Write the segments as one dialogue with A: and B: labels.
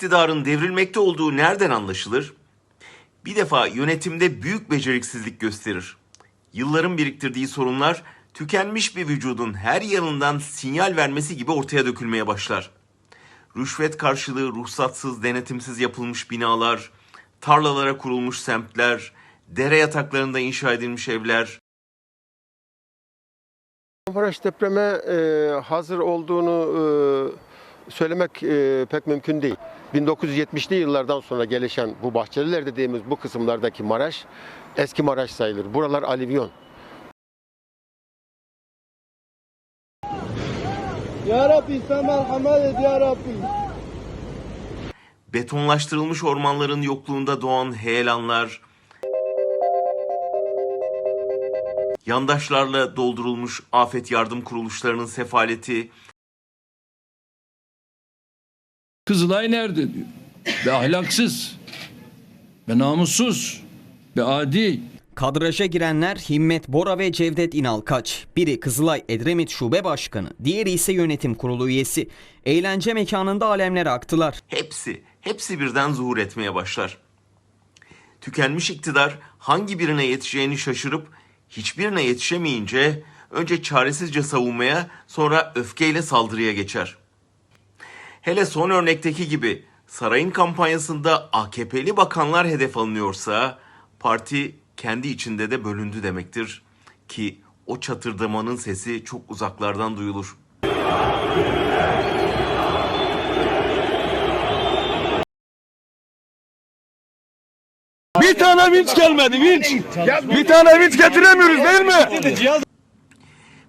A: iktidarın devrilmekte olduğu nereden anlaşılır? Bir defa yönetimde büyük beceriksizlik gösterir. Yılların biriktirdiği sorunlar tükenmiş bir vücudun her yanından sinyal vermesi gibi ortaya dökülmeye başlar. Rüşvet karşılığı ruhsatsız, denetimsiz yapılmış binalar, tarlalara kurulmuş semtler, dere yataklarında inşa edilmiş evler,
B: Maraş depreme e, hazır olduğunu e, söylemek e, pek mümkün değil. 1970'li yıllardan sonra gelişen bu Bahçeliler dediğimiz bu kısımlardaki Maraş eski Maraş sayılır. Buralar alivyon.
C: Ya Rabbi sen merhamet et ya Rabbi.
A: betonlaştırılmış ormanların yokluğunda doğan heyelanlar, yandaşlarla doldurulmuş afet yardım kuruluşlarının sefaleti,
D: Kızılay nerede diyor. Ve ahlaksız, ve namussuz, ve adi.
E: Kadraja girenler Himmet Bora ve Cevdet İnalkaç. Biri Kızılay Edremit Şube Başkanı, diğeri ise yönetim kurulu üyesi. Eğlence mekanında alemlere aktılar.
A: hepsi, hepsi birden zuhur etmeye başlar. Tükenmiş iktidar hangi birine yetişeceğini şaşırıp hiçbirine yetişemeyince önce çaresizce savunmaya sonra öfkeyle saldırıya geçer. Hele son örnekteki gibi sarayın kampanyasında AKP'li bakanlar hedef alınıyorsa parti kendi içinde de bölündü demektir ki o çatırdamanın sesi çok uzaklardan duyulur.
F: Bir tane vinç gelmedi vinç. Bir tane vinç getiremiyoruz değil mi?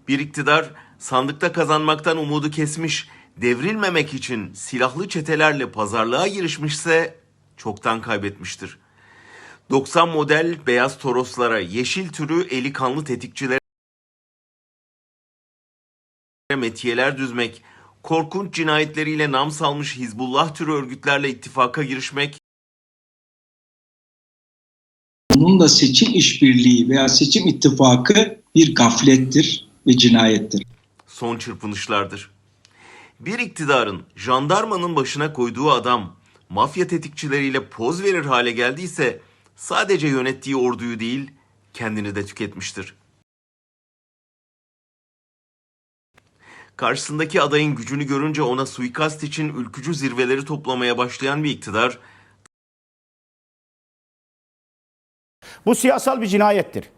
A: Bir iktidar sandıkta kazanmaktan umudu kesmiş, devrilmemek için silahlı çetelerle pazarlığa girişmişse çoktan kaybetmiştir. 90 model beyaz toroslara, yeşil türü eli kanlı tetikçilere metiyeler düzmek, korkunç cinayetleriyle nam salmış Hizbullah türü örgütlerle ittifaka girişmek,
G: Bununla seçim işbirliği veya seçim ittifakı bir gaflettir ve cinayettir.
A: son çırpınışlardır. Bir iktidarın jandarmanın başına koyduğu adam mafya tetikçileriyle poz verir hale geldiyse sadece yönettiği orduyu değil kendini de tüketmiştir. Karşısındaki adayın gücünü görünce ona suikast için ülkücü zirveleri toplamaya başlayan bir iktidar
H: Bu siyasal bir cinayettir.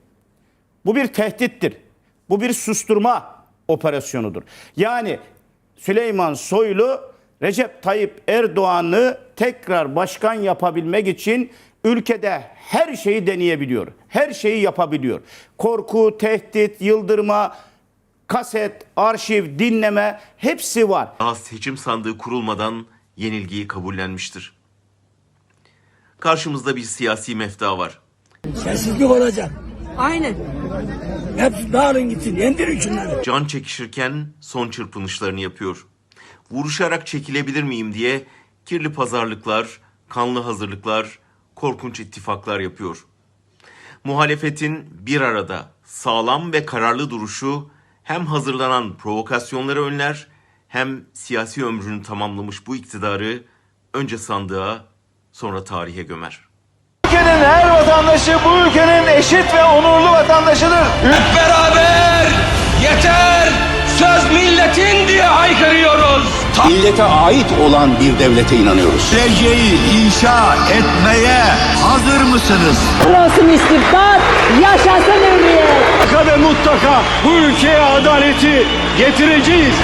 H: Bu bir tehdittir. Bu bir susturma operasyonudur. Yani Süleyman Soylu Recep Tayyip Erdoğan'ı tekrar başkan yapabilmek için ülkede her şeyi deneyebiliyor. Her şeyi yapabiliyor. Korku, tehdit, yıldırma, kaset, arşiv, dinleme hepsi var.
A: daha seçim sandığı kurulmadan yenilgiyi kabullenmiştir. Karşımızda bir siyasi mefta var.
I: Sessizlik olacak.
J: Aynen.
I: Hepsi dağılın gitsin. Yendirin şunları.
A: Can çekişirken son çırpınışlarını yapıyor. Vuruşarak çekilebilir miyim diye kirli pazarlıklar, kanlı hazırlıklar, korkunç ittifaklar yapıyor. Muhalefetin bir arada sağlam ve kararlı duruşu hem hazırlanan provokasyonları önler hem siyasi ömrünü tamamlamış bu iktidarı önce sandığa sonra tarihe gömer.
F: Ülkenin her vatandaşı bu ülkenin eşit ve onurlu vatandaşıdır.
D: Hep beraber yeter söz milletin diye haykırıyoruz.
K: Millete ait olan bir devlete inanıyoruz.
L: Geleceği inşa etmeye hazır mısınız?
J: Olsun istibdat, yaşasın hürriyet.
F: Mutlaka ve mutlaka bu ülkeye adaleti getireceğiz.